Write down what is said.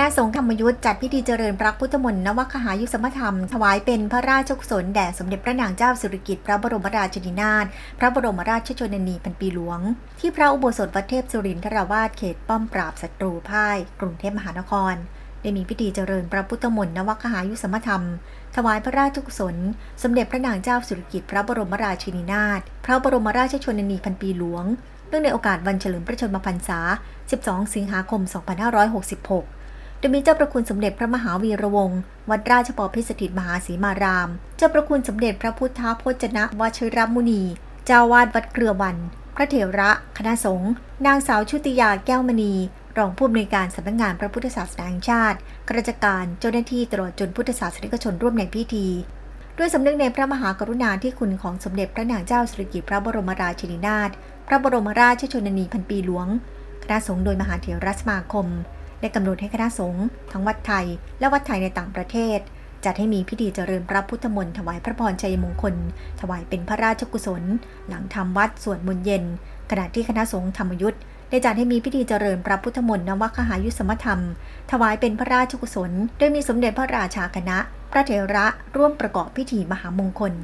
ณะสงฆ์ธรรมยุทธ์จัดพิธีเจริญพระพุทธมนต์นวคหายุสมธรรม ถวายเป็นพระราชกุศลแด่สมเด็จพระนางเจ้าสิริกิติ์พระบรมราชินีนาถพระบรมราชชนนีพันปีหลวง ที่พระอุโบสถวัดเทพสุรินทราวาสเขตป้อมปราบศัตรูพ่าย กรุงเทพมหานคร ได้มีพิธีเจริญพระพุทธมนต์นวคหายุสมธรรม ถวายพระราชกุศล สมเด็จพระนางเจ้าสิริกิติ์พระบรมราชินีนาถพระบรมราชชนนีพันปีหลวงเนื่องในโอกาสวันเฉลิมพระชนมพรรษา 12 สิงหาคม 2566 โดยมีเจ้าประคุณสมเด็จพระมหาวีระวงศ์วัดราชบพิสถิตมหาศรีมาราม เจ้าประคุณสมเด็จพระพุทธพจนะวชิรมุนี เจ้าวาดวัดเกลือวัน พระเถระคณะสงฆ์นางสาวชุติยาแก้วมณี รองผู้อำนวยการสำนักงานพระพุทธศาสนาแห่งชาติข้าราชการเจ้าหน้าที่ตลอดจนพุทธศาสนิกชนร่วมในพิธีด้วยสำนึกในพระมหากรุณาธิคุณของสมเด็จพระนางเจ้าสิริกิติ์พระบรมราชินีนาถ พระบรมราชชนนีพันปีหลวง คณะสงฆ์โดยมหาเถรสมาคม ได้กำหนดให้คณะสงฆ์ทั้งวัดไทย และวัดไทยในต่างประเทศ จัดให้มีพิธีเจริญพระพุทธมนต์ถวายพระพรชัยมงคล ถวายเป็นพระราชกุศล หลังทำวัดสวดมนต์เย็น ขณะที่คณะสงฆ์ธรรมยุทธ์ได้จัดให้มีพิธีเจริญพระพุทธมนต์นวัคหายุสมธรรม ถวายเป็นพระราชกุศลโดยมีสมเด็จพระราชาคณะ พระเถระร่วมประกอบพิธีมหามงคล